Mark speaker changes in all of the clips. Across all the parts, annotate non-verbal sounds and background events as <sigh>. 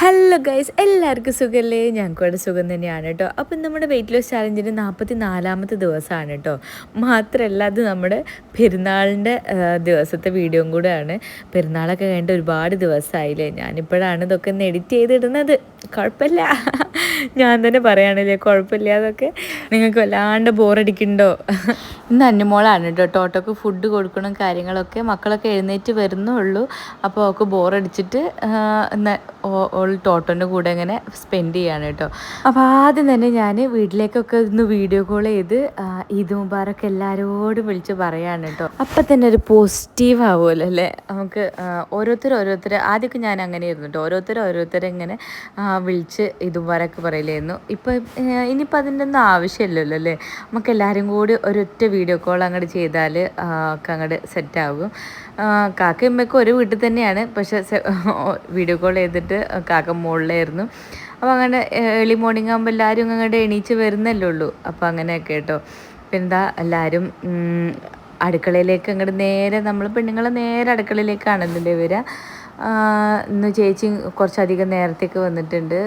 Speaker 1: Hello guys എല്ലാവർക്കും സുഖമല്ലേ ഞങ്ങൾക്ക് ഇവിടെ സുഖം തന്നെയാണ് കേട്ടോ അപ്പം നമ്മുടെ വെയിറ്റ് ലോസ് ചാലഞ്ചിന്റെ നാൽപ്പത്തി നാലാമത്തെ ദിവസമാണ് കേട്ടോ മാത്രമല്ല അത് നമ്മുടെ പെരുന്നാളിന്റെ ദിവസത്തെ വീഡിയോയും കൂടെയാണ്. പെരുന്നാളൊക്കെ കഴിഞ്ഞിട്ട് ഒരുപാട് ദിവസമായില്ലേ? ഞാനിപ്പോഴാണ് ഇതൊക്കെ ഒന്ന് എഡിറ്റ് ചെയ്തിടുന്നത്. കുഴപ്പമില്ല. ഞാൻ തന്നെ പറയുകയാണല്ലേ കുഴപ്പമില്ല അതൊക്കെ. നിങ്ങൾക്ക് വല്ലാണ്ട് ബോറടിക്കുന്നുണ്ടോ ഇന്ന് അന്നുമോളാണ് കേട്ടോ ടോട്ടോക്ക് ഫുഡ് കൊടുക്കണം കാര്യങ്ങളൊക്കെ മക്കളൊക്കെ എഴുന്നേറ്റ് വരുന്നുള്ളൂ. അപ്പോൾ അവൾക്ക് ബോറടിച്ചിട്ട് ടോട്ടോന്റെ കൂടെ ഇങ്ങനെ സ്പെൻഡ് ചെയ്യാണ് കേട്ടോ. അപ്പോൾ ആദ്യം തന്നെ ഞാൻ വീട്ടിലേക്കൊക്കെ ഒന്ന് വീഡിയോ കോൾ ചെയ്ത് ഈദ് മുബാറക്ക് എല്ലാവരോടും വിളിച്ച് പറയാണ് കേട്ടോ. അപ്പം തന്നെ ഒരു പോസിറ്റീവ് ആവുമല്ലോ അല്ലേ? നമുക്ക് ഓരോരുത്തർ ഓരോരുത്തർ ആദ്യമൊക്കെ ഞാൻ അങ്ങനെയായിരുന്നു കേട്ടോ. ഓരോരുത്തർ ഓരോരുത്തരെ ഇങ്ങനെ വിളിച്ച് ഈദ് മുബാറക്ക് പറയില്ലായിരുന്നു ഇപ്പോൾ ഇനിയിപ്പോൾ അതിന്റെ ഒന്നും ആവശ്യമില്ലല്ലോ അല്ലേ? നമുക്ക് എല്ലാവരും കൂടി ഒരൊറ്റ വീഡിയോ കോൾ അങ്ങോട്ട് ചെയ്താൽ ഒക്കെ അങ്ങോട്ട് സെറ്റാകും കാക്ക ഉമ്മയൊക്കെ ഒരു വീട്ടിൽ തന്നെയാണ്. പക്ഷേ വീഡിയോ കോൾ ചെയ്തിട്ട് കാക്ക മുകളിലായിരുന്നു. അപ്പോൾ അങ്ങനെ ഏർലി മോർണിംഗ് ആകുമ്പോൾ എല്ലാവരും അങ്ങോട്ട് എണീച്ച് വരുന്നല്ലേ ഉള്ളൂ. അപ്പോൾ അങ്ങനെയൊക്കെ കേട്ടോ. പിന്നെന്താ എല്ലാവരും അടുക്കളയിലേക്ക് അങ്ങോട്ട് നേരെ നമ്മൾ പെണ്ണുങ്ങളെ നേരെ അടുക്കളയിലേക്കാണല്ലോ വരിക. ഇന്ന് ചേച്ചി കുറച്ചധികം നേരത്തേക്ക് വന്നിട്ടുണ്ട്.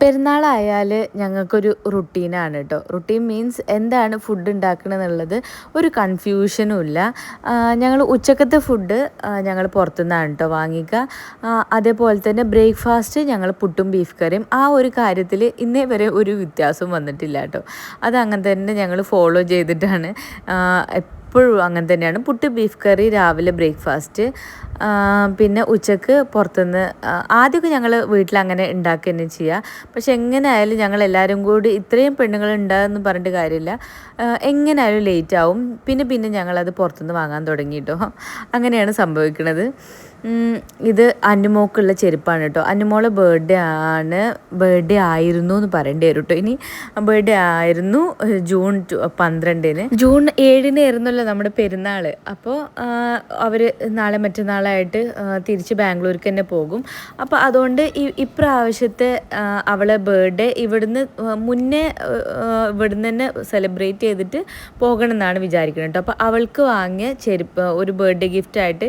Speaker 1: പെരുന്നാളായാൽ ഞങ്ങൾക്കൊരു റുട്ടീനാണ് കേട്ടോ റുട്ടീൻ മീൻസ് എന്താണ് ഫുഡ് ഉണ്ടാക്കണമെന്നുള്ളത് ഒരു കൺഫ്യൂഷനും ഇല്ല. ഞങ്ങൾ ഉച്ചക്കത്തെ ഫുഡ് ഞങ്ങൾ പുറത്തുനിന്നാണ് കേട്ടോ വാങ്ങിക്കുക അതേപോലെ തന്നെ ബ്രേക്ക്ഫാസ്റ്റ് ഞങ്ങൾ പുട്ടും ബീഫ് കറിയും. ആ ഒരു കാര്യത്തിൽ ഇന്നേ വരെ ഒരു വ്യത്യാസവും വന്നിട്ടില്ല കേട്ടോ അത് അങ്ങനെ തന്നെ ഞങ്ങൾ ഫോളോ ചെയ്തിട്ടാണ്. എപ്പോഴും അങ്ങനെ തന്നെയാണ്. പുട്ട് ബീഫ് കറി രാവിലെ ബ്രേക്ക്ഫാസ്റ്റ്. പിന്നെ ഉച്ചയ്ക്ക് പുറത്തുനിന്ന് ആദ്യമൊക്കെ ഞങ്ങൾ വീട്ടിൽ അങ്ങനെ ഉണ്ടാക്കുക തന്നെ ചെയ്യുക പക്ഷെ എങ്ങനെ ആയാലും ഞങ്ങൾ എല്ലാവരും കൂടി ഇത്രയും പെണ്ണുങ്ങൾ ഉണ്ടാകുമെന്ന് പറഞ്ഞിട്ട് കാര്യമില്ല. ആ, എങ്ങനെ ആയാലും ലേറ്റ് ആവും. പിന്നെ പിന്നെ ഞങ്ങളത് പുറത്തുനിന്ന് വാങ്ങാൻ തുടങ്ങി കേട്ടോ അങ്ങനെയാണ് സംഭവിക്കുന്നത് ഇത് അനുമോക്കുള്ള ചെരുപ്പാണ് കേട്ടോ അനുമോളെ ബർത്ത്ഡേ ആണ്. ബർത്ത്ഡേ ആയിരുന്നു എന്ന് പറയേണ്ടി വരും കേട്ടോ ഇനി ബർത്ത്ഡേ ആയിരുന്നു ജൂൺ പന്ത്രണ്ടിന്. ജൂൺ ഏഴിന് ആയിരുന്നല്ലോ നമ്മുടെ പെരുന്നാൾ അപ്പോൾ അവർ നാളെ മറ്റന്നാളായിട്ട് ആ, തിരിച്ച് ബാംഗ്ലൂർക്ക് തന്നെ പോകും. അപ്പോൾ അതുകൊണ്ട് ഈ ഇപ്രാവശ്യത്തെ അവളെ ബർത്ത്ഡേ ഇവിടുന്ന് മുന്നേ ഇവിടുന്ന് തന്നെ സെലിബ്രേറ്റ് ചെയ്തിട്ട് പോകണം എന്നാണ് വിചാരിക്കുന്നത് കേട്ടോ. അപ്പോൾ അവൾക്ക് വാങ്ങിയ ചെരുപ്പ് ഒരു ബർത്ത്ഡേ ഗിഫ്റ്റായിട്ട്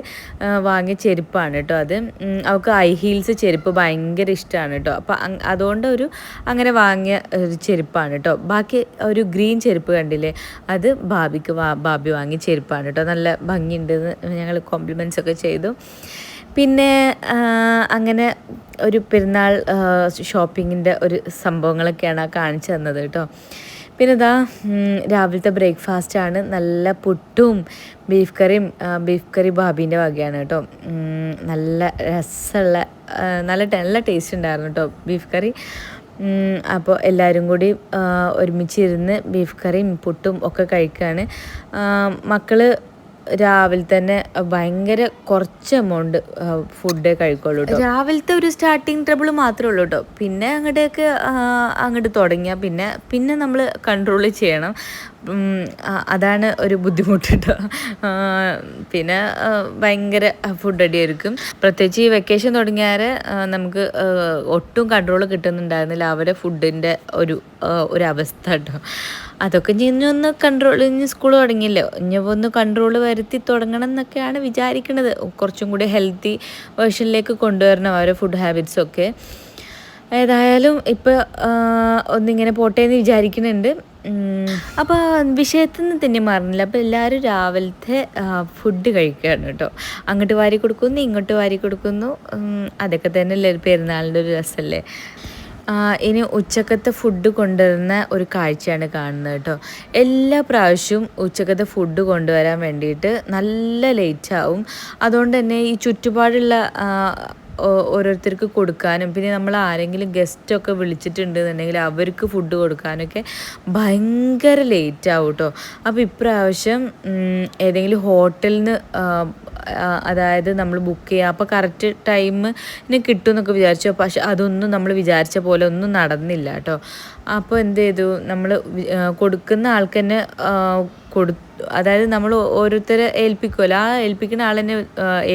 Speaker 1: വാങ്ങിയ ചെരുപ്പാണ് കേട്ടോ അത്. അവൾക്ക് ഐ ഹീൽസ് ചെരുപ്പ് ഭയങ്കര ഇഷ്ടമാണ് കേട്ടോ. അപ്പോൾ അതുകൊണ്ട് ഒരു അങ്ങനെ വാങ്ങിയ ഒരു ചെരുപ്പാണ് കേട്ടോ. ബാക്കി ഒരു ഗ്രീൻ ചെരുപ്പ് കണ്ടില്ലേ? അത് ബാബിക്ക് ബാബി വാങ്ങിയ ചെരുപ്പാണ് കേട്ടോ. നല്ല ഭംഗിയുണ്ടെന്ന് ഞങ്ങൾ കോംപ്ലിമെന്റ്സ് ഒക്കെ ചെയ്തു. പിന്നെ അങ്ങനെ ഒരു പെരുന്നാൾ ഷോപ്പിങ്ങിന്റെ ഒരു സംഭവങ്ങളൊക്കെയാണ് കാണിച്ചു തന്നത് കേട്ടോ. പിന്നെ ഇതാ രാവിലത്തെ ബ്രേക്ക്ഫാസ്റ്റ് ആണ് നല്ല പുട്ടും ബീഫ് കറിയും ബീഫ് കറി ബാബീന്റെ വകയാണ് കേട്ടോ. നല്ല രസമുള്ള നല്ല നല്ല ടേസ്റ്റ് ഉണ്ടായിരുന്നു കേട്ടോ ബീഫ് കറി. അപ്പോൾ എല്ലാവരും കൂടി ഒരുമിച്ചിരുന്ന് ബീഫ് കറിയും പുട്ടും ഒക്കെ കഴിക്കുകയാണ് മക്കൾ രാവിലെ തന്നെ ഭയങ്കര കുറച്ച് എമൗണ്ട് ഫുഡ് കഴിക്കുള്ളൂ രാവിലത്തെ ഒരു സ്റ്റാർട്ടിങ് ട്രബിൾ മാത്രമേ ഉള്ളൂ കേട്ടോ പിന്നെ അങ്ങോട്ടേക്ക് അങ്ങോട്ട് തുടങ്ങിയാൽ പിന്നെ പിന്നെ നമ്മൾ കൺട്രോൾ ചെയ്യണം. അതാണ് ഒരു ബുദ്ധിമുട്ട് കേട്ടോ പിന്നെ ഭയങ്കര ഫുഡ് അടിയായിരിക്കും. പ്രത്യേകിച്ച് ഈ വെക്കേഷൻ തുടങ്ങിയാൽ നമുക്ക് ഒട്ടും കൺട്രോൾ കിട്ടുന്നുണ്ടായിരുന്നില്ല. അവരെ ഫുഡിന്റെ ഒരു ഒരു അവസ്ഥ കേട്ടോ. അതൊക്കെ ഇനി ഒന്ന് കൺട്രോൾ ഇനി സ്കൂൾ തുടങ്ങിയല്ലോ? ഇനി ഒന്ന് കൺട്രോൾ വരുത്തി തുടങ്ങണം എന്നൊക്കെയാണ് വിചാരിക്കുന്നത് കുറച്ചും കൂടി ഹെൽത്തി വേർഷനിലേക്ക് കൊണ്ടുവരണം അവരെ ഫുഡ് ഹാബിറ്റ്സൊക്കെ ഏതായാലും ഇപ്പോൾ ഒന്നിങ്ങനെ പോട്ടെ എന്ന് വിചാരിക്കുന്നുണ്ട്. അപ്പോൾ വിഷയത്തിൽ നിന്ന് തന്നെ മാറുന്നില്ല. അപ്പോൾ എല്ലാവരും രാവിലത്തെ ഫുഡ് കഴിക്കുകയാണ് കേട്ടോ. അങ്ങോട്ട് വാരി കൊടുക്കുന്നു ഇങ്ങോട്ട് വാരി കൊടുക്കുന്നു. അതൊക്കെ തന്നെ ഒരു പെരുന്നാളിന്റെ ഒരു രസമല്ലേ? ഇനി ഉച്ചക്കത്തെ ഫുഡ് കൊണ്ടുവരുന്ന ഒരു കാഴ്ചയാണ് കാണുന്നത് കേട്ടോ. എല്ലാ പ്രാവശ്യവും ഉച്ചക്കത്തെ ഫുഡ് കൊണ്ടുവരാൻ വേണ്ടിയിട്ട് നല്ല ലേറ്റ് ആവും. അതുകൊണ്ട് തന്നെ ഈ ചുറ്റുപാടുള്ള ഓരോരുത്തർക്ക് കൊടുക്കാനും പിന്നെ നമ്മൾ ആരെങ്കിലും ഗസ്റ്റൊക്കെ വിളിച്ചിട്ടുണ്ടെന്നുണ്ടെങ്കിൽ അവർക്ക് ഫുഡ് കൊടുക്കാനൊക്കെ ഭയങ്കര ലേറ്റ് ആവും കേട്ടോ അപ്പോൾ ഇപ്രാവശ്യം ഏതെങ്കിലും ഹോട്ടലിൽ നിന്ന് അതായത് നമ്മൾ ബുക്ക് ചെയ്യുക അപ്പോൾ കറക്റ്റ് ടൈമിന് കിട്ടും എന്നൊക്കെ വിചാരിച്ചു. പക്ഷെ അതൊന്നും നമ്മൾ വിചാരിച്ച പോലെ ഒന്നും നടന്നില്ല കേട്ടോ അപ്പോൾ എന്ത് ചെയ്തു? നമ്മൾ കൊടുക്കുന്ന ആൾക്ക് തന്നെ ആ, കൊടു അതായത് നമ്മൾ ഓരോരുത്തരെ ഏൽപ്പിക്കുമല്ലോ ആ ഏൽപ്പിക്കുന്ന ആളെന്നെ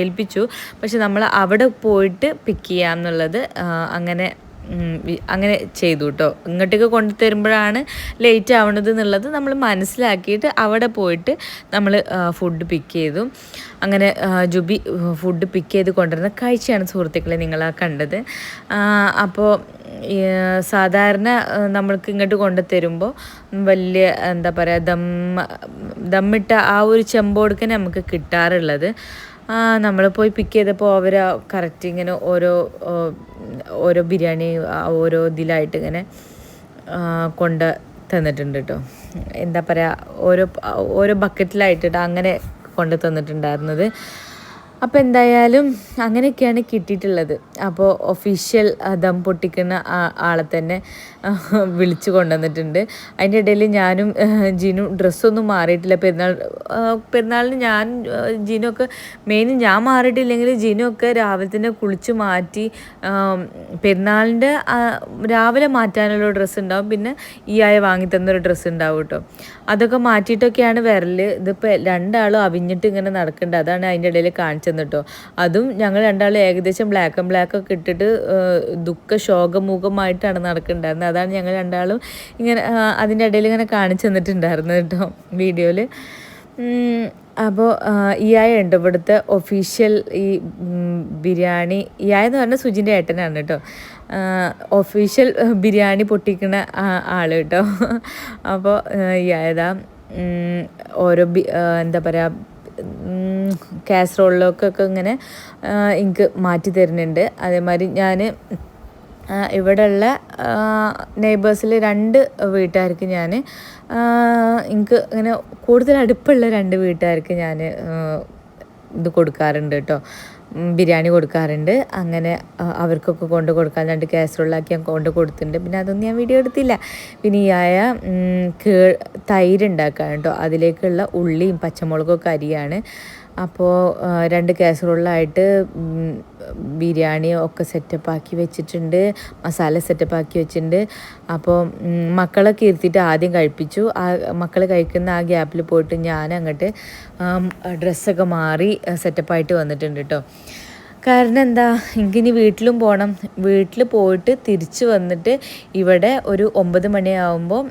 Speaker 1: ഏൽപ്പിച്ചു. പക്ഷെ നമ്മൾ അവിടെ പോയിട്ട് പിക്ക് ചെയ്യാം എന്നുള്ളത് അങ്ങനെ അങ്ങനെ ചെയ്തു കേട്ടോ ഇങ്ങോട്ടേക്ക് കൊണ്ടു തരുമ്പോഴാണ് ലേറ്റ് ആവണത് എന്നുള്ളത് നമ്മൾ മനസ്സിലാക്കിയിട്ട് അവിടെ പോയിട്ട് നമ്മൾ ഫുഡ് പിക്ക് ചെയ്തു. അങ്ങനെ ജുബി ഫുഡ് പിക്ക് ചെയ്ത് കൊണ്ടുവരുന്ന കാഴ്ചയാണ് സുഹൃത്തുക്കളെ നിങ്ങൾ ആ കണ്ടത് അപ്പോൾ സാധാരണ നമ്മൾക്ക് ഇങ്ങോട്ട് കൊണ്ടു തരുമ്പോൾ വലിയ എന്താ പറയുക ദം ദമ്മിട്ട ആ ഒരു ചെമ്പോടുക്കനെ നമുക്ക് കിട്ടാറുള്ളത്. നമ്മൾ പോയി പിക്ക് ചെയ്തപ്പോൾ അവർ കറക്റ്റ് ഇങ്ങനെ ഓരോ ഓരോ ബിരിയാണി ഓരോ ഇതിലായിട്ട് ഇങ്ങനെ കൊണ്ട് തന്നിട്ടുണ്ട് കേട്ടോ എന്താ പറയുക ഓരോ ഓരോ ബക്കറ്റിലായിട്ടിട്ട് അങ്ങനെ കൊണ്ട് തന്നിട്ടുണ്ടായിരുന്നത്. അപ്പോൾ എന്തായാലും അങ്ങനെയൊക്കെയാണ് കിട്ടിയിട്ടുള്ളത്. അപ്പോൾ ഒഫീഷ്യൽ ദം പൊട്ടിക്കുന്ന ആളെ തന്നെ <laughs> വിളിച്ചു കൊണ്ടുവന്നിട്ടുണ്ട്. അതിന്റെ ഇടയിൽ ഞാനും ജിനും ഡ്രസ്സൊന്നും മാറിയിട്ടില്ല. പെരുന്നാൾ പെരുന്നാളിന് ഞാൻ ജിനൊക്കെ മെയിൻ ഞാൻ മാറിയിട്ടില്ലെങ്കിൽ ജിനൊക്കെ രാവിലെ തന്നെ കുളിച്ച് മാറ്റി പെരുന്നാളിന്റെ രാവിലെ മാറ്റാനുള്ള ഡ്രസ്സ് ഉണ്ടാവും. പിന്നെ ഈ ആയ വാങ്ങി തന്നൊരു ഡ്രസ്സ് ഉണ്ടാവും കേട്ടോ. അതൊക്കെ മാറ്റിയിട്ടൊക്കെയാണ് വരൽ ഇതിപ്പോൾ രണ്ടാളും അവിഞ്ഞിട്ട് ഇങ്ങനെ നടക്കേണ്ടത് അതാണ് അതിന്റെ ഇടയിൽ കാണിച്ചത് കേട്ടോ. അതും ഞങ്ങൾ രണ്ടാളും ഏകദേശം ബ്ലാക്ക് ആൻഡ് ബ്ലാക്ക് ഒക്കെ ഇട്ടിട്ട് ദുഃഖ ശോകമുഖമായിട്ടാണ് നടക്കുന്നുണ്ടായിരുന്നത് അതാണ് ഞങ്ങൾ രണ്ടാളും ഇങ്ങനെ അതിന്റെ ഇടയിൽ ഇങ്ങനെ കാണിച്ചു തന്നിട്ടുണ്ടായിരുന്നു കേട്ടോ വീഡിയോയിൽ. അപ്പോൾ ഇയായ ഉണ്ട് ഇവിടുത്തെ ഒഫീഷ്യൽ ഈ ബിരിയാണി. ഇയായ എന്ന് പറഞ്ഞാൽ സുജിന്റെ ഏട്ടനാണ് കേട്ടോ. ഒഫീഷ്യൽ ബിരിയാണി പൊട്ടിക്കുന്ന ആൾ കേട്ടോ. അപ്പോൾ ഇയായതാ ഓരോ എന്താ പറയുക കാസറോളിലൊക്കെ ഇങ്ങനെ എനിക്ക് മാറ്റി തരുന്നുണ്ട്. അതേമാതിരി ഞാൻ ഇവിടെയുള്ള നെയ്ബേഴ്സിൽ രണ്ട് വീട്ടുകാർക്ക് ഞാൻ എനിക്ക് ഇങ്ങനെ കൂടുതൽ അടുപ്പുള്ള രണ്ട് വീട്ടുകാർക്ക് ഞാൻ ഇത് കൊടുക്കാറുണ്ട് കേട്ടോ. ബിരിയാണി കൊടുക്കാറുണ്ട്. അങ്ങനെ അവർക്കൊക്കെ കൊണ്ട് കൊടുക്കാൻ രണ്ട് കാസറോളാക്കി ഞാൻ കൊണ്ട് കൊടുത്തിട്ടുണ്ട്. പിന്നെ അതൊന്നും ഞാൻ വീഡിയോ എടുത്തില്ല. പിന്നെ ഈ ആയ തൈര് ഉണ്ടാക്കാൻ കേട്ടോ. അതിലേക്കുള്ള ഉള്ളിയും പച്ചമുളകൊക്കെ അരിയാണ്. അപ്പോൾ രണ്ട് കാസറോളിലായിട്ട് ബിരിയാണി ഒക്കെ സെറ്റപ്പ് ആക്കി വെച്ചിട്ടുണ്ട്. മസാല സെറ്റപ്പ് ആക്കി വെച്ചിട്ടുണ്ട് അപ്പോൾ മക്കളെ മക്കളൊക്കെ ഇരുത്തിയിട്ട് ആദ്യം കഴിപ്പിച്ചു. ആ മക്കൾ കഴിക്കുന്ന ആ ഗ്യാപ്പിൽ പോയിട്ട് ഞാൻ അങ്ങോട്ട് ഡ്രസ്സൊക്കെ മാറി സെറ്റപ്പായിട്ട് വന്നിട്ടുണ്ട് കേട്ടോ കാരണം എന്താ? എനിക്കിനി വീട്ടിലും പോകണം വീട്ടിൽ പോയിട്ട് തിരിച്ചു വന്നിട്ട് ഇവിടെ ഒരു ഒമ്പത് മണിയാവുമ്പോൾ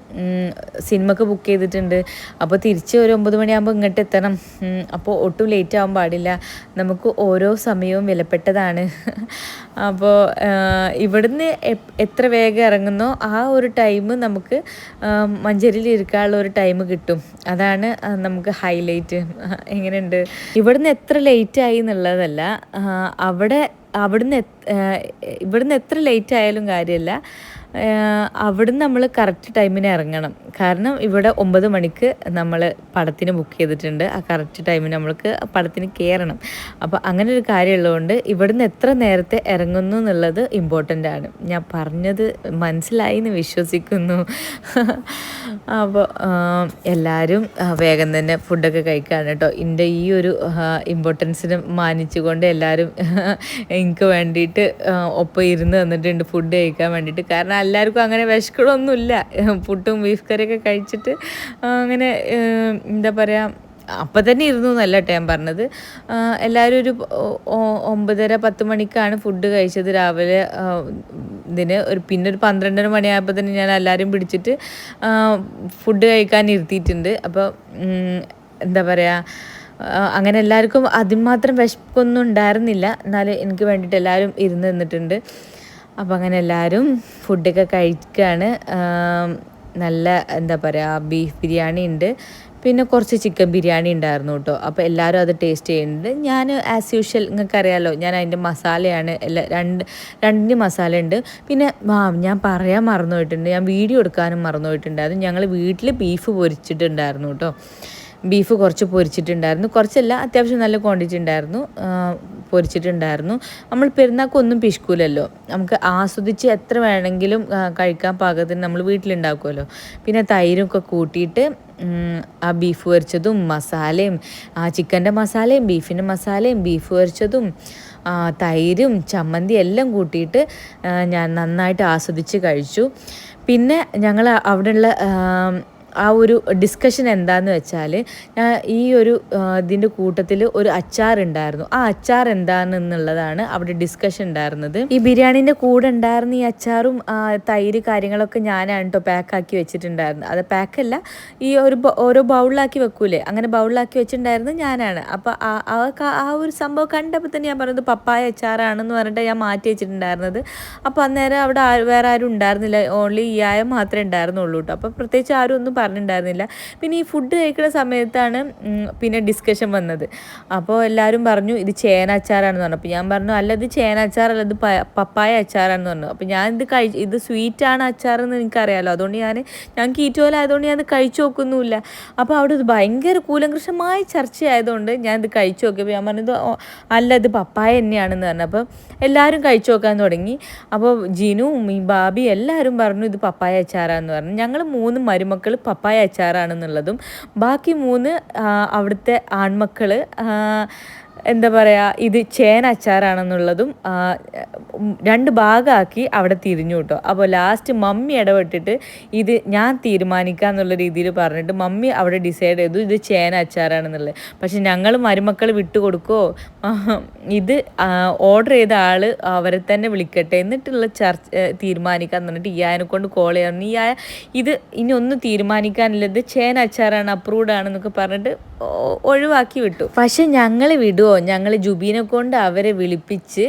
Speaker 1: സിനിമക്ക് ബുക്ക് ചെയ്തിട്ടുണ്ട്. അപ്പോൾ തിരിച്ച് ഒരു ഒമ്പത് മണിയാകുമ്പോൾ ഇങ്ങോട്ട് എത്തണം. അപ്പോൾ ഒട്ടും ലേറ്റ് ആവാൻ പാടില്ല. നമുക്ക് ഓരോ സമയവും വിലപ്പെട്ടതാണ്. <laughs> അപ്പോൾ ഇവിടുന്ന് എത്ര വേഗം ഇറങ്ങുന്നോ ആ ഒരു ടൈം നമുക്ക് മഞ്ചേരിയിൽ ഇരിക്കാനുള്ള ഒരു ടൈം കിട്ടും. അതാണ് നമുക്ക് ഹൈലൈറ്റ് <laughs> എങ്ങനെയുണ്ട്? ഇവിടുന്ന് എത്ര ലേറ്റ് ആയി എന്നുള്ളതല്ല. അവിടെ അവിടുന്ന് ഇവിടുന്ന് എത്ര ലേറ്റ് ആയാലും കാര്യമില്ല അവിടുന്ന് നമ്മൾ കറക്റ്റ് ടൈമിന് ഇറങ്ങണം. കാരണം ഇവിടെ ഒമ്പത് മണിക്ക് നമ്മൾ പടത്തിന് ബുക്ക് ചെയ്തിട്ടുണ്ട്. ആ കറക്റ്റ് ടൈമിന് നമ്മൾക്ക് പടത്തിന് കയറണം അപ്പോൾ അങ്ങനെ ഒരു കാര്യമുള്ളതുകൊണ്ട് ഇവിടുന്ന് എത്ര നേരത്തെ ഇറങ്ങുന്നു എന്നുള്ളത് ഇമ്പോർട്ടന്റ് ആണ്. ഞാൻ പറഞ്ഞത് മനസ്സിലായി എന്ന് വിശ്വസിക്കുന്നു. <laughs> അപ്പോൾ എല്ലാവരും വേഗം തന്നെ ഫുഡൊക്കെ കഴിക്കുകയാണ് കേട്ടോ. എന്റെ ഈ ഒരു ഇമ്പോർട്ടൻസിന് മാനിച്ചുകൊണ്ട് എല്ലാവരും <laughs> എനിക്ക് വേണ്ടിയിട്ട് ഒപ്പം ഇരുന്ന് തന്നിട്ടുണ്ട് ഫുഡ് കഴിക്കാൻ വേണ്ടിയിട്ട്. കാരണം എല്ലാവർക്കും അങ്ങനെ വിശക്കണമൊന്നുമില്ല. പുട്ടും ബീഫ് കറിയൊക്കെ കഴിച്ചിട്ട് അങ്ങനെ എന്താ പറയുക അപ്പം തന്നെ ഇരുന്നു എന്നല്ല കേട്ടോ ഞാൻ പറഞ്ഞത്. എല്ലാവരും ഒരു ഒമ്പതര പത്ത് മണിക്കാണ് ഫുഡ് കഴിച്ചത്. രാവിലെ ഇതിന് ഒരു പിന്നെ ഒരു പന്ത്രണ്ടര മണിയായപ്പോൾ തന്നെ ഞാൻ എല്ലാവരും പിടിച്ചിട്ട് ഫുഡ് കഴിക്കാൻ ഇരുത്തിയിട്ടുണ്ട്. അപ്പോൾ എന്താ പറയുക അങ്ങനെ എല്ലാവർക്കും അതിന് മാത്രം വിശപ്പൊന്നും ഉണ്ടായിരുന്നില്ല. എന്നാലും എനിക്ക് വേണ്ടിയിട്ട് എല്ലാവരും ഇരുന്ന് നിന്നിട്ടുണ്ട്. അപ്പോൾ അങ്ങനെ എല്ലാവരും ഫുഡൊക്കെ കഴിക്കുകയാണ് നല്ല എന്താ പറയുക ബീഫ് ബിരിയാണി ഉണ്ട്. പിന്നെ കുറച്ച് ചിക്കൻ ബിരിയാണി ഉണ്ടായിരുന്നു കേട്ടോ. അപ്പോൾ എല്ലാവരും അത് ടേസ്റ്റ് ചെയ്യുന്നുണ്ട്. ഞാൻ ആസ് യൂഷ്വൽ നിങ്ങൾക്ക് അറിയാമല്ലോ ഞാൻ അതിന്റെ മസാലയാണ് എല്ലാ രണ്ട് രണ്ടിന് മസാല ഉണ്ട്. പിന്നെ ആ ഞാൻ പറയാൻ മറന്നു പോയിട്ടുണ്ട് ഞാൻ വീഡിയോ എടുക്കാനും മറന്നു പോയിട്ടുണ്ട് അത് ഞങ്ങൾ വീട്ടിൽ ബീഫ് പൊരിച്ചിട്ടുണ്ടായിരുന്നു കേട്ടോ. ബീഫ് കുറച്ച് പൊരിച്ചിട്ടുണ്ടായിരുന്നു. കുറച്ചല്ല അത്യാവശ്യം നല്ല ക്വാണ്ടിറ്റി ഉണ്ടായിരുന്നു. പൊരിച്ചിട്ടുണ്ടായിരുന്നു. നമ്മൾ പെരുന്നാക്കൊന്നും പിശുക്കൂലല്ലോ. നമുക്ക് ആസ്വദിച്ച് എത്ര വേണമെങ്കിലും കഴിക്കാൻ പാകത്തിന് നമ്മൾ വീട്ടിലുണ്ടാക്കുമല്ലോ പിന്നെ തൈരും ഒക്കെ കൂട്ടിയിട്ട് ആ ബീഫ് പൊരിച്ചതും മസാലയും ആ ചിക്കന്റെ മസാലയും ബീഫിന്റെ മസാലയും ബീഫ് പൊരിച്ചതും തൈരും ചമ്മന്തി എല്ലാം കൂട്ടിയിട്ട് ഞാൻ നന്നായിട്ട് ആസ്വദിച്ച് കഴിച്ചു. പിന്നെ ഞങ്ങൾ അവിടെയുള്ള ആ ഒരു ഡിസ്കഷൻ എന്താന്ന് വെച്ചാൽ ഞാൻ ഈ ഒരു ഇതിന്റെ കൂട്ടത്തിൽ ഒരു അച്ചാർ ഉണ്ടായിരുന്നു. ആ അച്ചാർ എന്താണെന്നുള്ളതാണ് അവിടെ ഡിസ്കഷൻ ഉണ്ടായിരുന്നത്. ഈ ബിരിയാണീന്റെ കൂടെ ഉണ്ടായിരുന്ന ഈ അച്ചാറും തൈര് കാര്യങ്ങളൊക്കെ ഞാനാണ് കേട്ടോ പാക്കാക്കി വെച്ചിട്ടുണ്ടായിരുന്നു അത് പാക്കല്ല ഈ ഒരു ഓരോ ബൗളിലാക്കി വെക്കൂലേ? അങ്ങനെ ബൗളിലാക്കി വെച്ചിട്ടുണ്ടായിരുന്നത് ഞാനാണ്. അപ്പോൾ ആ ഒരു സംഭവം കണ്ടപ്പോൾ തന്നെ ഞാൻ പറഞ്ഞത് പപ്പായ അച്ചാറാണെന്ന് പറഞ്ഞിട്ട് ഞാൻ മാറ്റി വെച്ചിട്ടുണ്ടായിരുന്നത്. അപ്പോൾ അന്നേരം അവിടെ വേറെ ആരും ഉണ്ടായിരുന്നില്ല. ഓൺലി ഈ ആയ മാത്രമേ ഉണ്ടായിരുന്നുള്ളൂ കേട്ടോ അപ്പോൾ പ്രത്യേകിച്ച് ആരും ഒന്നും പറഞ്ഞിട്ടുണ്ടായിരുന്നില്ല. പിന്നെ ഈ ഫുഡ് കഴിക്കുന്ന സമയത്താണ് പിന്നെ ഡിസ്കഷൻ വന്നത്. അപ്പോൾ എല്ലാവരും പറഞ്ഞു ഇത് ചേന അച്ചാറാണെന്ന് പറഞ്ഞു. അപ്പോൾ ഞാൻ പറഞ്ഞു അല്ല ഇത് ചേന അച്ചാറല്ല ഇത് പപ്പായ അച്ചാറാണെന്ന് പറഞ്ഞു. അപ്പോൾ ഞാൻ ഇത് കഴി ഇത് സ്വീറ്റാണ് അച്ചാറെന്ന് എനിക്കറിയാമല്ലോ അതുകൊണ്ട് ഞാൻ ഞാൻ കീറ്റോല ആയതുകൊണ്ട് ഞാൻ ഇത് കഴിച്ചു നോക്കുന്നുമില്ല. അപ്പോൾ അവിടെ ഇത് ഭയങ്കര കൂലങ്കൃഷമായ ചർച്ചയായതുകൊണ്ട് ഞാൻ ഇത് കഴിച്ചു നോക്കിയപ്പോൾ ഞാൻ പറഞ്ഞത് അല്ല ഇത് പപ്പായ തന്നെയാണെന്ന് പറഞ്ഞു. അപ്പോൾ എല്ലാവരും കഴിച്ചു നോക്കാൻ തുടങ്ങി. അപ്പോൾ ജിനു ഈ ബാബി എല്ലാവരും പറഞ്ഞു ഇത് പപ്പായ അച്ചാറാന്ന് പറഞ്ഞു. ഞങ്ങൾ മൂന്ന് മരുമക്കൾ പപ്പായ അച്ചാറാണെന്നുള്ളതും. ബാക്കി മൂന്ന് അവിടുത്തെ ആൺമക്കൾ എന്താ പറയുക ഇത് ചേന അച്ചാറാണെന്നുള്ളതും രണ്ട് ഭാഗമാക്കി അവിടെ തിരിഞ്ഞു കേട്ടോ. അപ്പോൾ ലാസ്റ്റ് മമ്മി ഇടപെട്ടിട്ട് ഇത് ഞാൻ തീരുമാനിക്കുക എന്നുള്ള രീതിയിൽ പറഞ്ഞിട്ട് മമ്മി അവിടെ ഡിസൈഡ് ചെയ്തു ഇത് ചേന അച്ചാറാണെന്നുള്ളത്. പക്ഷെ ഞങ്ങൾ മരുമക്കൾ വിട്ടുകൊടുക്കോ ഇത് ഓർഡർ ചെയ്ത ആൾ അവരെ തന്നെ വിളിക്കട്ടെ എന്നിട്ടുള്ള ചർച്ച തീരുമാനിക്കാന്ന് പറഞ്ഞിട്ട് ഇയാനെ കൊണ്ട് കോൾ ചെയ്യാൻ ഈ ഇത് ഇനി ഒന്നും തീരുമാനിക്കാനില്ലത് ചേന അച്ചാറാണ് അപ്രൂവ്ഡ് ആണെന്നൊക്കെ പറഞ്ഞിട്ട് ഒഴിവാക്കി വിട്ടു. പക്ഷെ ഞങ്ങൾ വിടുമോ ഞങ്ങൾ ജുബീനെ കൊണ്ട് അവരെ വിളിപ്പിച്ച്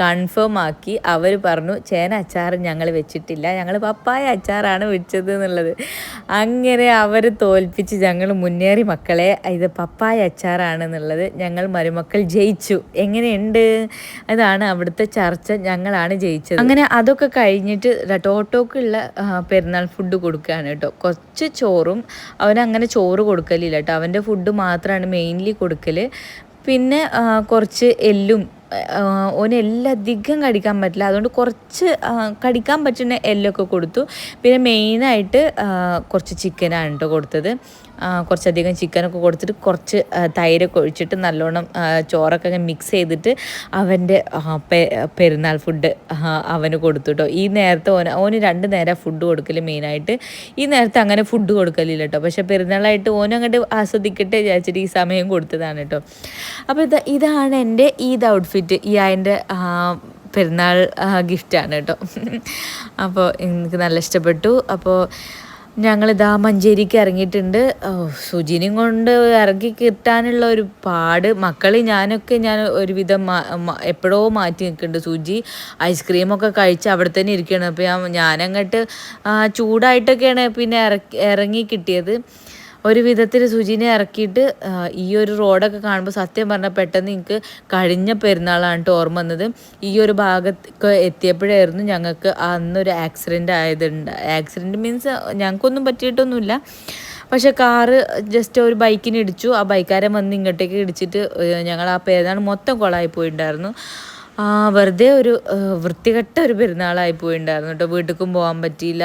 Speaker 1: കൺഫേം ആക്കി അവർ പറഞ്ഞു ചേന അച്ചാർ ഞങ്ങൾ വെച്ചിട്ടില്ല. ഞങ്ങൾ പപ്പായ അച്ചാറാണ് വെച്ചത് എന്നുള്ളത്. അങ്ങനെ അവർ തോൽപ്പിച്ച് ഞങ്ങൾ മുന്നേറി മക്കളെ ഇത് പപ്പായ അച്ചാറാണെന്നുള്ളത് ഞങ്ങൾ മരുമക്കൾ ജയിച്ചു. എങ്ങനെയുണ്ട്? അതാണ് അവിടുത്തെ ചർച്ച. ഞങ്ങളാണ് ജയിച്ചത്. അങ്ങനെ അതൊക്കെ കഴിഞ്ഞിട്ട് ടോട്ടോക്കുള്ള പെരുന്നാൾ ഫുഡ് കൊടുക്കുകയാണ് കേട്ടോ. കുറച്ച് ചോറും അവനങ്ങനെ ചോറ് കൊടുക്കലില്ല കേട്ടോ. അവന്റെ ഫുഡ് മാത്രമാണ് മെയിൻലി കൊടുക്കൽ പിന്നെ കുറച്ച് എല്ലും ഓന് എല്ലാം അധികം കടിക്കാൻ പറ്റില്ല. അതുകൊണ്ട് കുറച്ച് കടിക്കാൻ പറ്റുന്ന എല്ലൊക്കെ കൊടുത്തു. പിന്നെ മെയിനായിട്ട് കുറച്ച് ചിക്കനാണ് കേട്ടോ കൊടുത്തത്. കുറച്ചധികം ചിക്കനൊക്കെ കൊടുത്തിട്ട് കുറച്ച് തൈരൊക്കെ ഒഴിച്ചിട്ട് നല്ലോണം ചോറൊക്കെ മിക്സ് ചെയ്തിട്ട് അവന്റെ പെരുന്നാൾ ഫുഡ് അവന് കൊടുത്തു കേട്ടോ ഈ നേരത്തെ ഓന് ഓന് രണ്ട് നേരം ഫുഡ് കൊടുക്കൽ മെയിനായിട്ട് ഈ നേരത്തെ അങ്ങനെ ഫുഡ് കൊടുക്കലില്ല കേട്ടോ പക്ഷേ പെരുന്നാളായിട്ട് ഓനും അങ്ങോട്ട് ആസ്വദിക്കട്ടെ വിചാരിച്ചിട്ട് ഈ സമയം കൊടുത്തതാണ് കേട്ടോ അപ്പോൾ ഇതാ ഇതാണ് എന്റെ ഈദ് ഔട്ട്ഫിറ്റ് ഈ അതിന്റെ പെരുന്നാൾ ഗിഫ്റ്റാണ് കേട്ടോ അപ്പോൾ എനിക്ക് നല്ല ഇഷ്ടപ്പെട്ടു. അപ്പോൾ ഞങ്ങളിതാ മഞ്ചേരിക്ക് ഇറങ്ങിയിട്ടുണ്ട്. സുജിനും കൊണ്ട് ഇറങ്ങി കിട്ടാനുള്ള ഒരു പാട്. മക്കൾ ഞാനൊക്കെ ഞാൻ ഒരുവിധം എപ്പോഴോ മാറ്റി നിൽക്കുന്നുണ്ട് സുജി. ഐസ്ക്രീമൊക്കെ കഴിച്ച് അവിടെ തന്നെ ഇരിക്കുകയാണ്. അപ്പോൾ ഞാൻ ഞാനങ്ങോട്ട് ചൂടായിട്ടൊക്കെയാണ് പിന്നെ ഇറങ്ങി കിട്ടിയത്. ഒരു വിധത്തിൽ സുജിനെ ഇറക്കിയിട്ട് ഈ ഒരു റോഡൊക്കെ കാണുമ്പോൾ സത്യം പറഞ്ഞാൽ പെട്ടെന്ന് എനിക്ക് കഴിഞ്ഞ പെരുന്നാളാണ് കേട്ടോ ഓർമ്മ വന്നത്. ഈ ഒരു ഭാഗത്തൊക്കെ എത്തിയപ്പോഴായിരുന്നു ഞങ്ങൾക്ക് അന്നൊരു ആക്സിഡന്റ് ആയതുണ്ട്. ആക്സിഡന്റ് മീൻസ് ഞങ്ങൾക്കൊന്നും പറ്റിയിട്ടൊന്നുമില്ല. പക്ഷേ കാറ് ജസ്റ്റ് ഒരു ബൈക്കിന് ഇടിച്ചു. ആ ബൈക്കാരൻ വന്ന് ഇങ്ങോട്ടേക്ക് ഇടിച്ചിട്ട് ഞങ്ങൾ ആ പേരാണ് മൊത്തം കൊളായി പോയിട്ടുണ്ടായിരുന്നു. വെറുതെ ഒരു വൃത്തികെട്ട ഒരു പെരുന്നാളായി പോയിട്ടുണ്ടായിരുന്നു കേട്ടോ. വീട്ടിലേക്കും പോകാൻ പറ്റിയില്ല.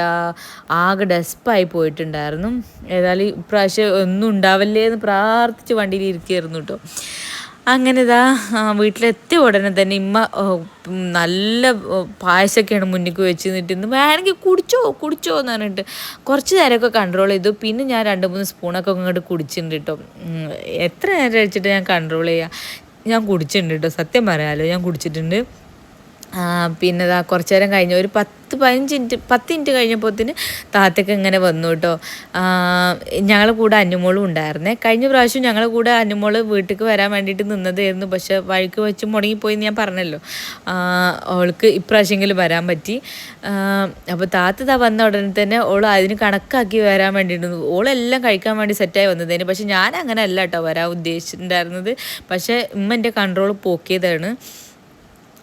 Speaker 1: ആകെ ഡെസ്പായി പോയിട്ടുണ്ടായിരുന്നു. ഏതായാലും ഇപ്രാവശ്യം ഒന്നും ഉണ്ടാവല്ലേ എന്ന് പ്രാർത്ഥിച്ച് വണ്ടിയിൽ ഇരിക്കുകയായിരുന്നു കേട്ടോ. അങ്ങനെ ഇതാ വീട്ടിലെത്തിയ ഉടനെ തന്നെ ഇമ്മ നല്ല പായസമൊക്കെയാണ് മുന്നിക്ക് വെച്ച് നിന്നിട്ട് വേണമെങ്കിൽ കുടിച്ചോ കുടിച്ചോ എന്ന് പറഞ്ഞിട്ട് കുറച്ച് നേരമൊക്കെ കൺട്രോൾ ചെയ്തു. പിന്നെ ഞാൻ രണ്ട് മൂന്ന് സ്പൂണൊക്കെ ഇങ്ങോട്ട് കുടിച്ചിട്ടുണ്ട് കേട്ടോ. എത്ര നേരം കഴിച്ചിട്ട് ഞാൻ കൺട്രോൾ ചെയ്യുക ഞാൻ കുടിച്ചിട്ടുണ്ട് കേട്ടോ സത്യം പറയാമല്ലോ ഞാൻ കുടിച്ചിട്ടുണ്ട്. പിന്നെ ഇതാ കുറച്ച് നേരം കഴിഞ്ഞ് ഒരു പത്ത് പതിനഞ്ച് മിനിറ്റ് പത്ത് മിനിറ്റ് കഴിഞ്ഞപ്പോത്തിന് താത്തക്ക് ഇങ്ങനെ വന്നു കേട്ടോ ഞങ്ങളെ കൂടെ അന്നുമോളും ഉണ്ടായിരുന്നേ. കഴിഞ്ഞ പ്രാവശ്യം ഞങ്ങളെ കൂടെ അന്നുമോൾ വീട്ടിലേക്ക് വരാൻ വേണ്ടിയിട്ട് നിന്നതായിരുന്നു. പക്ഷേ വഴിക്ക് വെച്ച് മുടങ്ങിപ്പോയി ഞാൻ പറഞ്ഞല്ലോ. അവൾക്ക് ഇപ്രാവശ്യമെങ്കിലും വരാൻ പറ്റി. അപ്പോൾ താത്ത താ വന്ന ഉടനെ തന്നെ ഓൾ അതിന് കണക്കാക്കി വരാൻ വേണ്ടിയിട്ട് ഓളെല്ലാം കഴിക്കാൻ വേണ്ടി സെറ്റായി വന്നതേന്. പക്ഷെ ഞാൻ അങ്ങനെ അല്ല കേട്ടോ വരാൻ ഉദ്ദേശിച്ചിട്ടുണ്ടായിരുന്നത്. പക്ഷേ ഉമ്മ എന്റെ കൺട്രോൾ പോക്കിയതാണ്.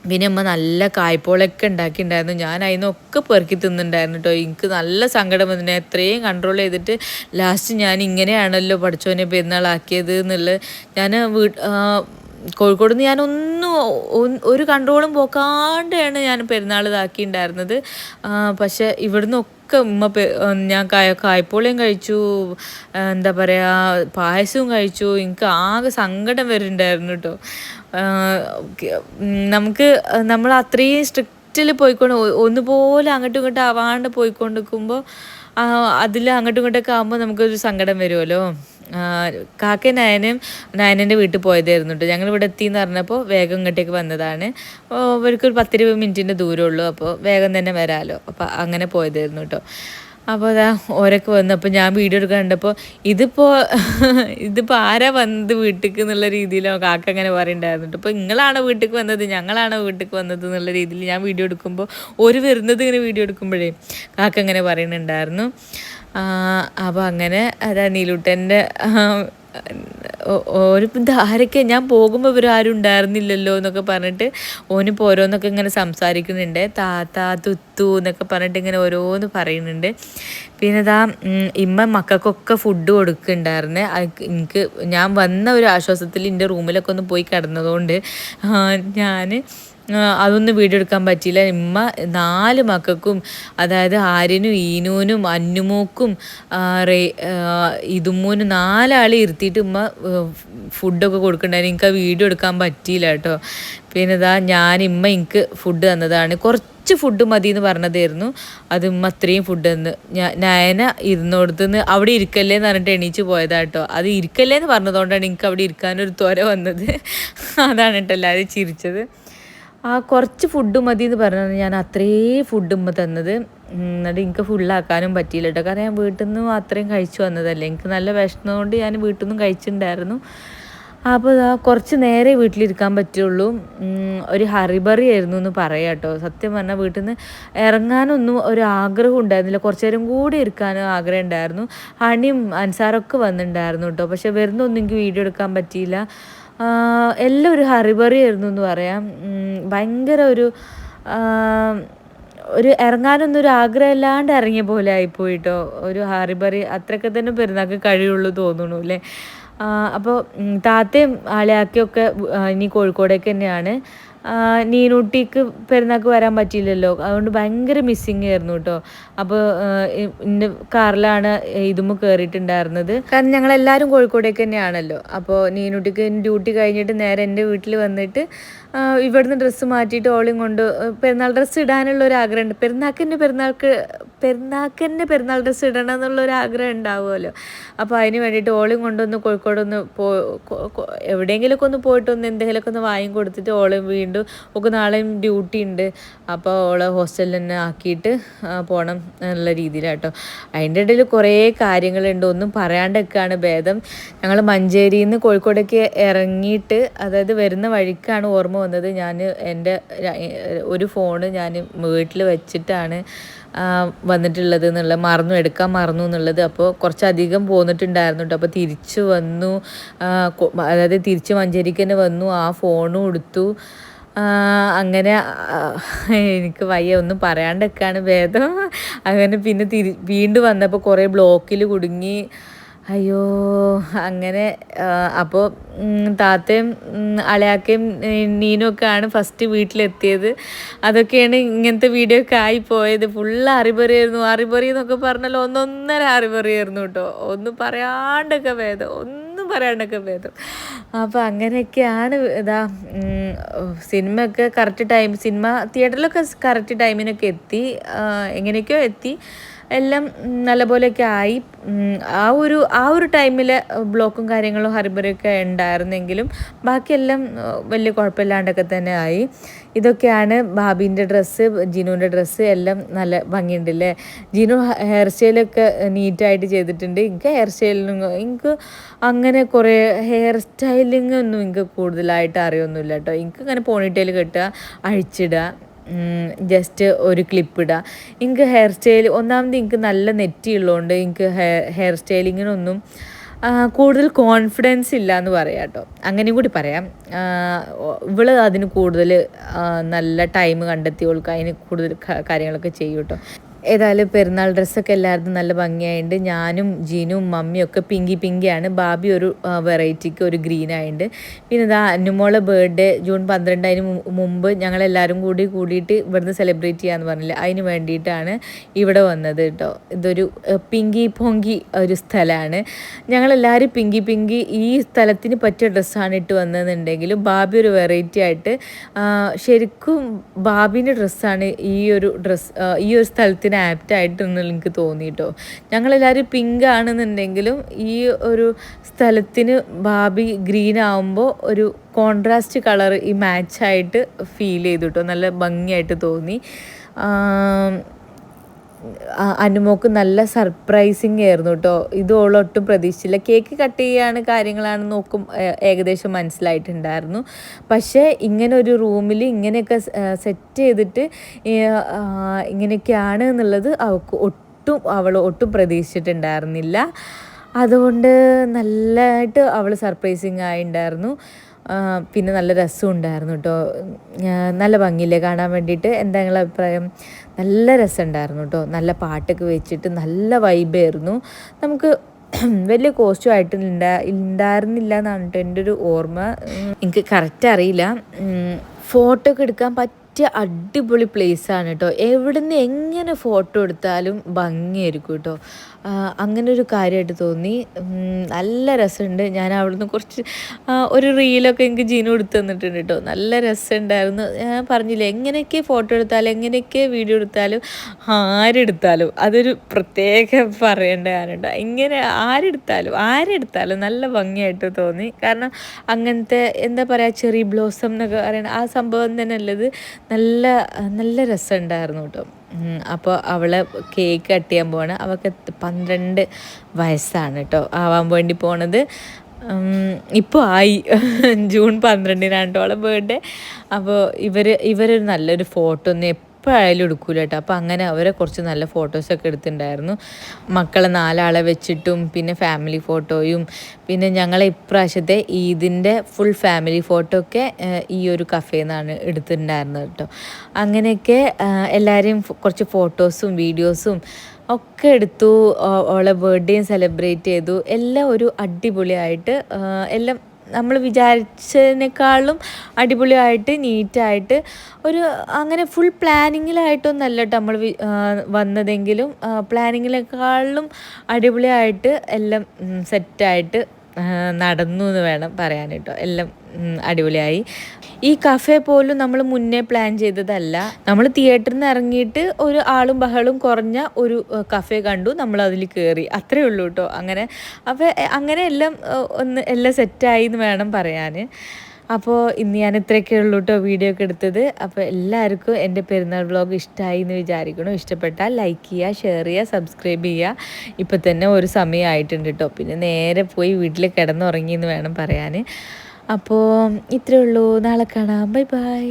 Speaker 1: പിന്നെ അമ്മ നല്ല കായ്പോളൊക്കെ ഉണ്ടാക്കിയിട്ടുണ്ടായിരുന്നു. ഞാൻ അതിനൊക്കെ പെറുക്കി തിന്നുണ്ടായിരുന്നു കേട്ടോ. എനിക്ക് നല്ല സങ്കടം വന്നിട്ട് എത്രയും കൺട്രോൾ ചെയ്തിട്ട് ലാസ്റ്റ് ഞാൻ ഇങ്ങനെയാണല്ലോ പഠിച്ചോനെ പെരുന്നാളാക്കിയത് എന്നുള്ളത്. ഞാൻ വീ കോഴിക്കോട് നിന്ന് ഞാനൊന്നും ഒരു കൺട്രോളും പോക്കാണ്ടാണ് ഞാൻ പെരുന്നാൾ ഇതാക്കിയിട്ടുണ്ടായിരുന്നത്. പക്ഷെ ഇവിടുന്ന് ഒക്കെ ഉമ്മ ഞാൻ കായ കായ്പോളിയും കഴിച്ചു. എന്താ പറയുക പായസവും കഴിച്ചു. എനിക്ക് ആകെ സങ്കടം വരുന്നുണ്ടായിരുന്നു കേട്ടോ. നമുക്ക് നമ്മൾ അത്രയും സ്ട്രിക്റ്റിൽ പോയിക്കൊണ്ട് ഒന്നുപോലെ അങ്ങോട്ടും ഇങ്ങോട്ടും ആവാണ്ട് പോയിക്കൊണ്ടിരിക്കുമ്പോൾ അതിൽ അങ്ങോട്ടും ഇങ്ങോട്ടൊക്കെ ആകുമ്പോൾ നമുക്കൊരു സങ്കടം വരുമല്ലോ. കാക്ക നയനും നയനന്റെ വീട്ടിൽ പോയതായിരുന്നു കേട്ടോ ഞങ്ങൾ ഇവിടെ എത്തി എന്ന് പറഞ്ഞപ്പോൾ വേഗം ഇങ്ങോട്ടേക്ക് വന്നതാണ്. അവർക്കൊരു പത്തിരുപത് മിനിറ്റിന്റെ ദൂരമുള്ളൂ അപ്പോൾ വേഗം തന്നെ വരാമല്ലോ അപ്പോൾ അങ്ങനെ പോയതായിരുന്നു കേട്ടോ. അപ്പോൾ അതാ ഓരൊക്കെ വന്നപ്പോൾ ഞാൻ വീഡിയോ എടുക്കാൻ കണ്ടപ്പോൾ ഇതിപ്പോൾ <laughs> ഇതിപ്പോൾ ആരാ വന്നത് വീട്ടിലേക്ക് എന്നുള്ള രീതിയിലോ കാക്ക അങ്ങനെ പറയുന്നുണ്ടായിരുന്നു ഇപ്പോൾ നിങ്ങളാണോ വീട്ടിലേക്ക് വന്നത്? ഞങ്ങളാണോ വീട്ടിലേക്ക് വന്നത് എന്നുള്ള രീതിയിൽ ഞാൻ വീഡിയോ എടുക്കുമ്പോൾ ഒരു വരുന്നത് ഇങ്ങനെ വീഡിയോ എടുക്കുമ്പോഴേ കാക്ക അങ്ങനെ പറയുന്നുണ്ടായിരുന്നു അപ്പോൾ അങ്ങനെ അതാ നീലൂട്ടന്റെ ഒരു ധാരക്കെ ഞാൻ പോകുമ്പോൾ ഇവർ ആരും ഉണ്ടായിരുന്നില്ലല്ലോ എന്നൊക്കെ പറഞ്ഞിട്ട് ഓനിപ്പോൾ ഓരോന്നൊക്കെ ഇങ്ങനെ സംസാരിക്കുന്നുണ്ട്. താത്ത തുത്തു എന്നൊക്കെ പറഞ്ഞിട്ട് ഇങ്ങനെ ഓരോന്ന് പറയുന്നുണ്ട്. പിന്നെ ഇതാ ഇമ്മ മക്കൾക്കൊക്കെ ഫുഡ് കൊടുക്കുന്നുണ്ടായിരുന്നേ. എനിക്ക് ഞാൻ വന്ന ഒരു ആശ്വാസത്തിൽ എന്റെ റൂമിലൊക്കെ ഒന്ന് പോയി കിടന്നതുകൊണ്ട് ഞാൻ അതൊന്നും വീഡിയോ എടുക്കാൻ പറ്റിയില്ല. ഇമ്മ നാല് മക്കൾക്കും അതായത് ആര്യനും ഈനൂനും അന്നുമോക്കും റേ ഇതുമൂനും നാലാളെ ഇരുത്തിയിട്ട് ഉമ്മ ഫുഡൊക്കെ കൊടുക്കണ്ടായിരുന്നു എനിക്ക് ആ വീഡിയോ എടുക്കാൻ പറ്റിയില്ല കേട്ടോ. പിന്നെ ഇതാ ഞാൻ ഇമ്മ എനിക്ക് ഫുഡ് തന്നതാണ്. കുറച്ച് ഫുഡ് മതി എന്ന് പറഞ്ഞതായിരുന്നു. അത് അത്രയും ഫുഡ് തന്ന് ഞാൻ നയന ഇരുന്നോടത്തുനിന്ന് അവിടെ ഇരിക്കല്ലേ എന്ന് പറഞ്ഞിട്ട് എണീച്ച് പോയതാട്ടോ അത് ഇരിക്കല്ലേ എന്ന് പറഞ്ഞതുകൊണ്ടാണ് എനിക്ക് അവിടെ ഇരിക്കാനൊരു ത്വര വന്നത്. <laughs> അതാണ് കേട്ടോ എല്ലാവരും ചിരിച്ചത്. ആ കുറച്ച് ഫുഡ് മതി എന്ന് പറഞ്ഞത് ഞാൻ അത്രേ ഫുഡ് ഉമ്മ തന്നത്. എന്നിട്ട് എനിക്ക് ഫുള്ളാക്കാനും പറ്റിയില്ല കേട്ടോ കാരണം ഞാൻ വീട്ടിൽ നിന്ന് അത്രയും കഴിച്ചു വന്നതല്ലേ. എനിക്ക് നല്ല വിഷമം കൊണ്ട് ഞാൻ വീട്ടിൽ നിന്നും കഴിച്ചിട്ടുണ്ടായിരുന്നു. അപ്പോൾ ഇതാ കുറച്ച് നേരെ വീട്ടിലിരിക്കാൻ പറ്റുള്ളൂ. ഒരു ഹറിബറി ആയിരുന്നു എന്ന് പറയാം കേട്ടോ. സത്യം പറഞ്ഞാൽ വീട്ടിൽ നിന്ന് ഇറങ്ങാനൊന്നും ഒരു ആഗ്രഹം ഉണ്ടായിരുന്നില്ല. കുറച്ച് നേരം കൂടി ഇരിക്കാനും ആഗ്രഹം ഉണ്ടായിരുന്നു. ഹണിയും അൻസാറൊക്കെ വന്നിട്ടുണ്ടായിരുന്നു കേട്ടോ. പക്ഷെ വരുന്നൊന്നും എനിക്ക് വീഡിയോ എടുക്കാൻ പറ്റിയില്ല. എല്ലാം ഒരു ഹറിബറി ആയിരുന്നു എന്ന് പറയാം. ഭയങ്കര ഒരു ഒരു ഇറങ്ങാനൊന്നും ഒരു ആഗ്രഹം ഇല്ലാണ്ട് ഇറങ്ങിയ പോലെ ആയിപ്പോയിട്ടോ ഒരു ഹറിബറി അത്രയൊക്കെ തന്നെ പെരുന്നാൾക്ക് കഴിയുള്ളൂ തോന്നുന്നു അല്ലേ? അപ്പോൾ താത്തയും ആളെയാക്കിയൊക്കെ ഇനി കോഴിക്കോടേക്ക് തന്നെയാണ്. നീനൂട്ടിക്ക് പെരുന്നാൾക്ക് വരാൻ പറ്റിയില്ലല്ലോ. അതുകൊണ്ട് ഭയങ്കര മിസ്സിങ് ആയിരുന്നു കേട്ടോ അപ്പോൾ എന്റെ കാറിലാണ് ഇതുമ്മ കയറിയിട്ടുണ്ടായിരുന്നത് കാരണം ഞങ്ങളെല്ലാവരും കോഴിക്കോടേക്ക് തന്നെയാണല്ലോ. അപ്പോൾ നീനൂട്ടിക്ക് ഡ്യൂട്ടി കഴിഞ്ഞിട്ട് നേരെ എന്റെ വീട്ടിൽ വന്നിട്ട് ഇവിടുന്ന് ഡ്രസ്സ് മാറ്റിയിട്ട് ഓളിയും കൊണ്ട് പെരുന്നാൾ ഡ്രസ്സ് ഇടാനുള്ള ഒരു ആഗ്രഹമുണ്ട് പെരുന്നാക്കിന്റെ പെരുന്നാൾക്ക് പെരുന്നാക്കിന്റെ പെരുന്നാൾ ഡ്രസ്സ് ഇടണം എന്നുള്ള ഒരു ആഗ്രഹം ഉണ്ടാവുമല്ലോ. അപ്പോൾ അതിന് വേണ്ടിയിട്ട് ഓളിയും കൊണ്ടൊന്ന് കോഴിക്കോടൊന്ന് പോ എവിടെയെങ്കിലുമൊക്കെ ഒന്ന് പോയിട്ട് ഒന്ന് എന്തെങ്കിലുമൊക്കെ ഒന്ന് വാങ്ങി കൊടുത്തിട്ട് ഓളും വീണ്ടും ഒക്കെ നാളെയും ഡ്യൂട്ടി ഉണ്ട്. അപ്പോൾ ഓളെ ഹോസ്റ്റലിൽ തന്നെ ആക്കിയിട്ട് പോകണം എന്നുള്ള രീതിയിലാട്ടോ. അതിന്റെ ഇടയിൽ കുറേ കാര്യങ്ങളുണ്ട്. ഒന്നും പറയാണ്ടൊക്കെയാണ് ഭേദം. ഞങ്ങൾ മഞ്ചേരിയിൽ നിന്ന് കോഴിക്കോടേക്ക് ഇറങ്ങിയിട്ട് അതായത് വരുന്ന വഴിക്കാണ് ഓർമ്മ വന്നത് ഞാൻ എന്റെ ഒരു ഫോണ് ഞാൻ വീട്ടിൽ വെച്ചിട്ടാണ് വന്നിട്ടുള്ളത് എന്നുള്ള മറന്നു എടുക്കാൻ മറന്നു എന്നുള്ളത്. അപ്പോൾ കുറച്ചധികം പോന്നിട്ടുണ്ടായിരുന്നു കേട്ടോ. അപ്പോൾ തിരിച്ചു വന്നു അതായത് തിരിച്ച് മഞ്ചേരിക്ക് തന്നെ വന്നു ആ ഫോണും എടുത്തു അങ്ങനെ എനിക്ക് വയ്യ ഒന്നും പറയാണ്ടൊക്കെയാണ് ഭേദം. അങ്ങനെ പിന്നെ തിരി വീണ്ടും വന്നപ്പോൾ കുറേ ബ്ലോക്കിൽ കുടുങ്ങി അയ്യോ അങ്ങനെ അപ്പോൾ താത്തയും അളയാക്കയും ആണ് ഫസ്റ്റ് വീട്ടിലെത്തിയത്. അതൊക്കെയാണ് ഇങ്ങനത്തെ വീഡിയോ ഒക്കെ ആയിപ്പോയത് ഫുള്ള് അറിപറിയായിരുന്നു അറിപറി എന്നൊക്കെ പറഞ്ഞാൽ ഒന്നൊന്നര അറിപറിയായിരുന്നു കേട്ടോ. ഒന്നും പറയാണ്ടൊക്കെ വേദം. പറയാണ്ടൊക്കെ ഭേദം അപ്പോൾ അങ്ങനെയൊക്കെയാണ് ഇതാ സിനിമയൊക്കെ കറക്റ്റ് ടൈം സിനിമ തിയേറ്ററിലൊക്കെ കറക്റ്റ് ടൈമിനൊക്കെ എത്തി. എങ്ങനെയൊക്കെയോ എത്തി. എല്ലാം നല്ലപോലെയൊക്കെ ആയി. ആ ഒരു ആ ഒരു ടൈമിൽ ബ്ലോക്കും കാര്യങ്ങളും ഹറിബറിയൊക്കെ ഉണ്ടായിരുന്നെങ്കിലും ബാക്കിയെല്ലാം വലിയ കുഴപ്പമില്ലാണ്ടൊക്കെ തന്നെ ആയി. ഇതൊക്കെയാണ് ബാബിന്റെ ഡ്രസ്സ് ജിനുവിന്റെ ഡ്രസ്സ് എല്ലാം നല്ല ഭംഗിയുണ്ടല്ലേ? ജിനു ഹെയർ സ്റ്റൈലൊക്കെ നീറ്റായിട്ട് ചെയ്തിട്ടുണ്ട്. എനിക്ക് ഹെയർ സ്റ്റൈലിനും എനിക്ക് അങ്ങനെ കുറേ ഹെയർ സ്റ്റൈലിംഗ് ഒന്നും എനിക്ക് കൂടുതലായിട്ട് അറിയൊന്നുമില്ല കേട്ടോ. എനിക്ക് അങ്ങനെ പോണിറ്റെയിൽ കെട്ടുക അഴിച്ചിടുക ജസ്റ്റ് ഒരു ക്ലിപ്പ് ഇടുക. എനിക്ക് ഹെയർ സ്റ്റൈൽ ഒന്നാമത് എനിക്ക് നല്ല നെറ്റി ഉള്ളതുകൊണ്ട് എനിക്ക് ഹെയർ ഹെയർ സ്റ്റൈലിങ്ങിനൊന്നും കൂടുതൽ കോൺഫിഡൻസ് ഇല്ല എന്ന് പറയാം കേട്ടോ. അങ്ങനെയും കൂടി പറയാം. ഇവൾ അതിന് കൂടുതൽ നല്ല ടൈം കണ്ടെത്തി അതിന് കൂടുതൽ കാര്യങ്ങളൊക്കെ ചെയ്യും കേട്ടോ. ഏതായാലും പെരുന്നാൾ ഡ്രസ്സൊക്കെ എല്ലാവർക്കും നല്ല ഭംഗിയായിട്ടുണ്ട് ഞാനും ജീനും മമ്മിയും ഒക്കെ പിങ്കി പിങ്കിയാണ്. ബാബി ഒരു വെറൈറ്റിക്ക് ഒരു ഗ്രീൻ ആയിട്ടുണ്ട് പിന്നെ ഇതാ അനുമോളെ ബർത്ത്ഡേ ജൂൺ പന്ത്രണ്ടതിന് മുമ്പ് ഞങ്ങളെല്ലാവരും കൂടി കൂടിയിട്ട് ഇവിടുന്ന് സെലിബ്രേറ്റ് ചെയ്യാമെന്ന് പറഞ്ഞില്ല? അതിന് വേണ്ടിയിട്ടാണ് ഇവിടെ വന്നത് കേട്ടോ ഇതൊരു പിങ്കി പൊങ്കി ഒരു സ്ഥലമാണ് ഞങ്ങളെല്ലാവരും പിങ്കി പിങ്കി ഈ സ്ഥലത്തിന് പറ്റിയ ഡ്രസ്സാണ് ഇട്ട് വന്നതെന്നുണ്ടെങ്കിലും ബാബി ഒരു വെറൈറ്റി ആയിട്ട് ശരിക്കും ബാബിന്റെ ഡ്രസ്സാണ് ഈ ഒരു ഡ്രസ്സ് ഈ ഒരു സ്ഥലത്തിന് ഓണത്തിന് ആപ്റ്റ് ആയിട്ടെന്ന് എനിക്ക് തോന്നിയിട്ടോ ഞങ്ങളെല്ലാവരും പിങ്ക് ആണെന്നുണ്ടെങ്കിലും ഈ ഒരു സ്ഥലത്തിന് ബാബി ഗ്രീൻ ആവുമ്പോൾ ഒരു കോൺട്രാസ്റ്റ് കളർ ഈ മാച്ചായിട്ട് ഫീൽ ചെയ്തു കേട്ടോ നല്ല ഭംഗിയായിട്ട് തോന്നി. അനുമോക്ക് നല്ല സർപ്രൈസിങ് ആയിരുന്നു കേട്ടോ ഇത് ഓളൊട്ടും പ്രതീക്ഷിച്ചില്ല. കേക്ക് കട്ട് ചെയ്യാണ് കാര്യങ്ങളാണ് നോക്കും ഏകദേശം മനസ്സിലായിട്ടുണ്ടായിരുന്നു. പക്ഷേ ഇങ്ങനെ ഒരു റൂമിൽ ഇങ്ങനെയൊക്കെ സെറ്റ് ചെയ്തിട്ട് ഇങ്ങനെയൊക്കെയാണ് എന്നുള്ളത് അവൾക്ക് ഒട്ടും അവൾ ഒട്ടും പ്രതീക്ഷിച്ചിട്ടുണ്ടായിരുന്നില്ല. അതുകൊണ്ട് നല്ലതായിട്ട് അവൾ സർപ്രൈസിങ് ആയിട്ടുണ്ടായിരുന്നു. പിന്നെ നല്ല രസമുണ്ടായിരുന്നു കേട്ടോ നല്ല ഭംഗിയില്ലേ കാണാൻ വേണ്ടിയിട്ട്? എന്താ നിങ്ങളുടെ അഭിപ്രായം? നല്ല രസമുണ്ടായിരുന്നു കേട്ടോ. നല്ല പാട്ടൊക്കെ വെച്ചിട്ട് നല്ല വൈബായിരുന്നു നമുക്ക് <clears throat> വലിയ കോസ്റ്റും ആയിട്ട് ഉണ്ടായിരുന്നില്ല എന്നാണ് കേട്ടോ എന്റെ ഒരു ഓർമ്മ. എനിക്ക് കറക്റ്റ് അറിയില്ല. ഫോട്ടോ ഒക്കെ എടുക്കാൻ പറ്റും പറ്റിയ അടിപൊളി ആണ് കേട്ടോ എവിടുന്ന് എങ്ങനെ ഫോട്ടോ എടുത്താലും ഭംഗിയായിരിക്കും കേട്ടോ അങ്ങനെ ഒരു കാര്യമായിട്ട് തോന്നി. നല്ല രസമുണ്ട് ഞാൻ അവിടുന്ന് കുറച്ച് ഒരു റീലൊക്കെ എനിക്ക് ജീനു കൊടുത്തു തന്നിട്ടുണ്ട് കേട്ടോ നല്ല രസമുണ്ടായിരുന്നു ഞാൻ പറഞ്ഞില്ലേ എങ്ങനെയൊക്കെ ഫോട്ടോ എടുത്താലും എങ്ങനെയൊക്കെ വീഡിയോ എടുത്താലും ആരെടുത്താലും അതൊരു പ്രത്യേക പറയേണ്ട കാര്യമുണ്ട് ഇങ്ങനെ ആരെടുത്താലും ആരെടുത്താലും നല്ല ഭംഗിയായിട്ട് തോന്നി. കാരണം അങ്ങനത്തെ എന്താ പറയുക ചെറി ബ്ലോസം എന്നൊക്കെ പറയുന്നത് ആ സംഭവം തന്നെ ഉള്ളത് നല്ല നല്ല രസമുണ്ടായിരുന്നു കേട്ടോ. അപ്പോൾ അവൾ കേക്ക് കട്ട് ചെയ്യാൻ പോവാണ്. അവൾക്ക് പന്ത്രണ്ട് വയസ്സാണ് കേട്ടോ ആവാൻ വേണ്ടി പോണത്. ഇപ്പോൾ ആയി. <laughs> ജൂൺ പന്ത്രണ്ടിനാണ് കേട്ടോ അവളെ ബർത്ത്ഡേ അപ്പോൾ ഇവർ ഇവരൊരു നല്ലൊരു ഫോട്ടോ ഒന്ന് എപ്പോഴായാലും എടുക്കൂല കേട്ടോ അപ്പോൾ അങ്ങനെ അവരെ കുറച്ച് നല്ല ഫോട്ടോസൊക്കെ എടുത്തിട്ടുണ്ടായിരുന്നു മക്കളെ നാലാളെ വെച്ചിട്ടും പിന്നെ ഫാമിലി ഫോട്ടോയും പിന്നെ ഞങ്ങളെ ഇപ്രാവശ്യത്തെ ഈദിന്റെ ഫുൾ ഫാമിലി ഫോട്ടോ ഒക്കെ ഈ ഒരു കഫേയിൽ നിന്നാണ് എടുത്തിട്ടുണ്ടായിരുന്നത് കേട്ടോ അങ്ങനെയൊക്കെ എല്ലാവരെയും കുറച്ച് ഫോട്ടോസും വീഡിയോസും ഒക്കെ എടുത്തു. ഓളെ ബർത്ത്ഡേയും സെലിബ്രേറ്റ് ചെയ്തു. എല്ലാം ഒരു അടിപൊളിയായിട്ട് എല്ലാം നമ്മൾ വിചാരിച്ചതിനേക്കാളും അടിപൊളിയായിട്ട് നീറ്റായിട്ട് ഒരു അങ്ങനെ ഫുൾ പ്ലാനിങ്ങിലായിട്ടൊന്നല്ല കേട്ടോ നമ്മൾ വന്നതെങ്കിലും പ്ലാനിങ്ങിനേക്കാളും അടിപൊളിയായിട്ട് എല്ലാം സെറ്റായിട്ട് നടന്നു എന്ന് വേണം പറയാൻ കേട്ടോ. എല്ലാം അടിപൊളിയായി. ഈ കഫേ പോലും നമ്മൾ മുന്നേ പ്ലാൻ ചെയ്തതല്ല. നമ്മൾ തിയേറ്ററിൽ നിന്ന് ഇറങ്ങിയിട്ട് ഒരു ആളും ബഹളും കുറഞ്ഞ ഒരു കഫേ കണ്ടു. നമ്മൾ അതിൽ കയറി അത്രേ ഉള്ളൂ കേട്ടോ. അങ്ങനെ അപ്പോൾ അങ്ങനെ എല്ലാം ഒന്ന് എല്ലാം സെറ്റായി എന്ന് വേണം പറയാൻ. അപ്പോൾ ഇന്ന് ഞാൻ ഇത്രയൊക്കെ ഉള്ളൂ കേട്ടോ വീഡിയോ ഒക്കെ എടുത്തത്. അപ്പോൾ എല്ലാവർക്കും എന്റെ പെരുന്നാൾ വ്ളോഗ് ഇഷ്ടമായി എന്ന് വിചാരിക്കണം ഇഷ്ടപ്പെട്ടാൽ ലൈക്ക് ചെയ്യുക ഷെയർ ചെയ്യുക സബ്സ്ക്രൈബ് ചെയ്യുക. ഇപ്പോൾ തന്നെ ഒരു സമയമായിട്ടുണ്ട് കേട്ടോ. പിന്നെ നേരെ പോയി വീട്ടിൽ കിടന്നുറങ്ങി എന്ന് വേണം പറയാൻ. അപ്പോൾ ഇത്രയേ ഉള്ളൂ. നാളെ കാണാം. Bye bye